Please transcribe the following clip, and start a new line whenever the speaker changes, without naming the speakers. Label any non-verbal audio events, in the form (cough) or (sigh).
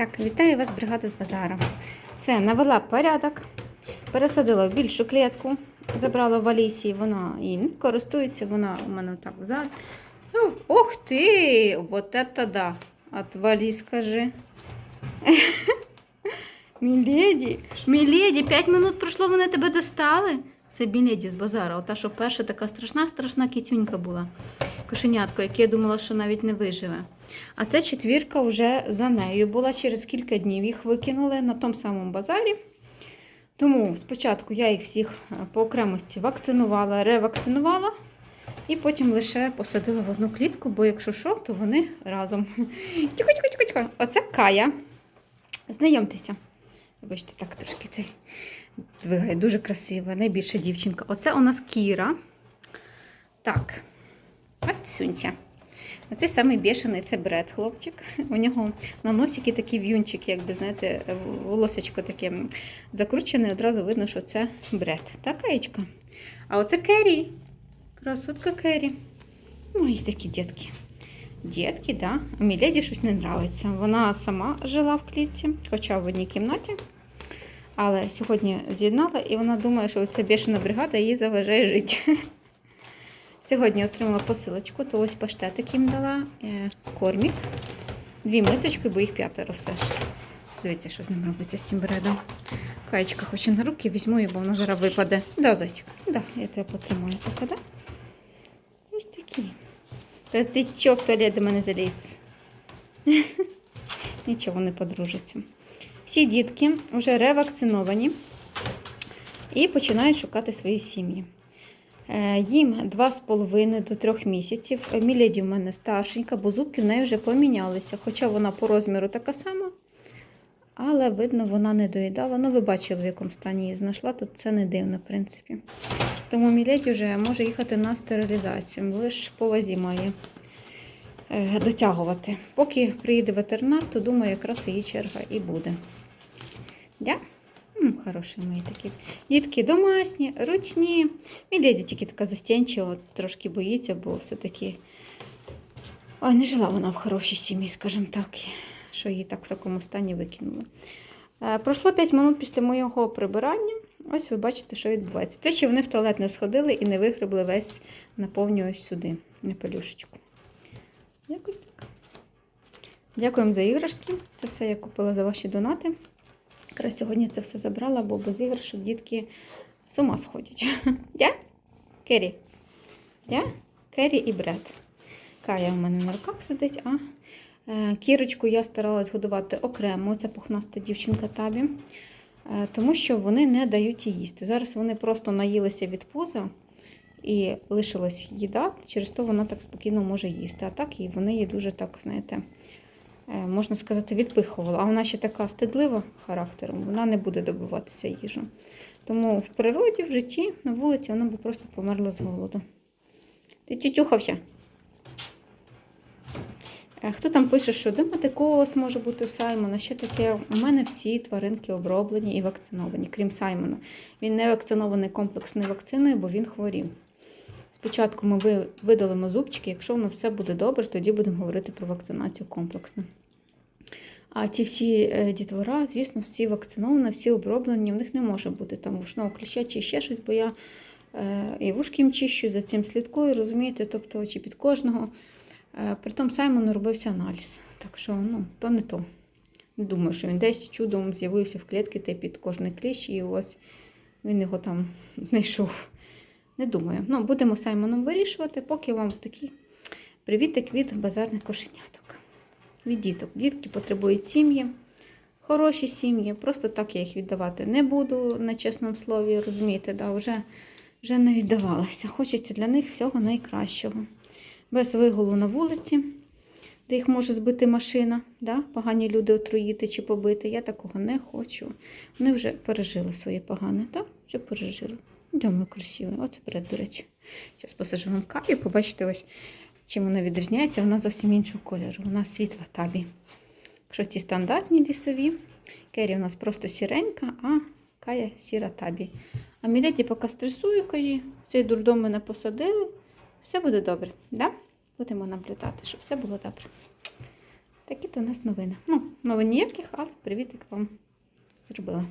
Так, вітаю вас, бригада з базару. Все, навела порядок, пересадила в більшу клітку, забрала в Алісі, вона і не користується, вона у мене так ззаду. О, Ух ти! Вот это да! Отвали, скажи. (laughs) Міледі, Міледі, 5 минут пройшло, вони тебе достали. Це Міледі з базару. Ота, що перша така страшна, страшна кітюнька була. Кошенятко, яке я думала, що навіть не виживе. А це четвірка вже за нею була. Через кілька днів їх викинули на тому самому базарі. Тому спочатку я їх всіх е, по окремості вакцинувала, ревакцинувала. І потім лише посадила в одну клітку, бо якщо що, то вони разом. Тіко, тіко, тіко, тіко. Оце Кая. Знайомтеся. Вибачте, так трошки цей двигає, дуже красива, найбільша дівчинка. Оце у нас Кіра. Так, от сунця. Оцей самий бішений це бред, хлопчик. У нього на носики такі в'юнчики, якби, знаєте, волосечко таке закручене, одразу видно, що це бред. Так, Каєчка? А оце Керрі. Красотка Керрі. Мої такі дітки. Дітки, да. А Міледі щось не нравиться. Вона сама жила в клітці, хоча в одній кімнаті. Але сьогодні з'єднала, і вона думає, що ця бішена бригада їй заважає жити. (laughs) Сьогодні отримала посилочку, то ось паштетик їм дала, е, кормік, дві мисочки, бо їх п'ятеро все ж. Дивіться, що з ним робиться з цим бредом. Каєчка хоче на руки, візьму її, бо воно зараз випаде. Да, зайчик, да, я тебе потримаю поки, да? Ти чого в туалет до мене заліз? (laughs) Нічого не подружиться. Всі дітки вже ревакциновані і починають шукати свої сім'ї. Е, Їм 2,5 до 3 місяців. Е, Міледі в мене старшенька, бо зубки в неї вже помінялися. Хоча вона по розміру така сама, але видно, вона не доїдала. Ну, ви бачили, в якому стані її знайшла, то це не дивно, в принципі. Тому Міледі вже може їхати на стерилізацію, лише по вазі має е, дотягувати. Поки приїде ветеринар, то думаю, якраз її черга і буде. М, Хороші мої такі. Дітки домашні, ручні. Міледі тільки така застенчива, трошки боїться, бо все-таки Ой, не жила вона в хорошій сім'ї, скажімо так, що її так в такому стані викинули. Е, Пройшло 5 минут після моєго прибирання. Ось ви бачите, що відбувається. Те, що вони в туалет не сходили і не вигребли весь наповню ось сюди, на пелюшечку. Якось так. Дякуємо за іграшки. Це все я купила за ваші донати. Якраз сьогодні це все забрала, бо без іграшок дітки з ума сходять. Я? Кері? Я? Кері і Бред. Кая у мене на руках сидить, а кірочку я старалась годувати окремо. Це пухнаста дівчинка табі, е, тому що вони не дають їй їсти. Зараз вони просто наїлися від пуза і лишилась їда, через то вона так спокійно може їсти. А так і вони її дуже так, знаєте, е, можна сказати, відпихувала. А вона ще така стидлива характером, вона не буде добиватися їжу. Тому в природі, в житті, на вулиці вона би просто померла з голоду. Ти тютюхався? Е, Хто там пише, що дематикоз може бути у Саймона? Що таке? У мене всі тваринки оброблені і вакциновані, крім Саймона. Він не вакцинований комплексною вакциною, бо він хворів. Спочатку ми видалимо зубчики, якщо воно все буде добре, тоді будемо говорити про вакцинацію комплексно. А ті всі е, дітвора, звісно, всі вакциновані, всі оброблені, в них не може бути там вушного кліща чи ще щось, бо я е, і вушки їм чищу, за цим слідкую, розумієте, тобто чи під кожного. Е, Притом Саймону робився аналіз. Так що, ну, то не то. Не думаю, що він десь чудом з'явився в клітки та під кожний кліщ, і ось він його там знайшов. Не думаю. Ну, будемо Саймоном вирішувати, поки вам такий привітик від базарних кошеняток. Від діток. Дітки потребують сім'ї, хороші сім'ї. Просто так я їх віддавати не буду на чесному слові, розумієте, да, вже, вже не віддавалася. Хочеться для них всього найкращого без вигулу на вулиці, де їх може збити машина, да? погані люди отруїти чи побити. Я такого не хочу. Вони вже пережили своє погане, так? Вже пережили. Йдемо красиві. Оце перед, до речі. Зараз посажу вам каві, побачите, ось чим вона відрізняється. Вона зовсім іншого кольору. Вона світла табі. Якщо ці стандартні лісові, Кері у нас просто сіренька, а Кая сіра табі. А Міледі поки стресую, кажі, цей дурдом мене посадили. Все буде добре, да? Будемо наблюдати, щоб все було добре. Такі то у нас новини. Ну, новин ніяких, але привітик вам зробила.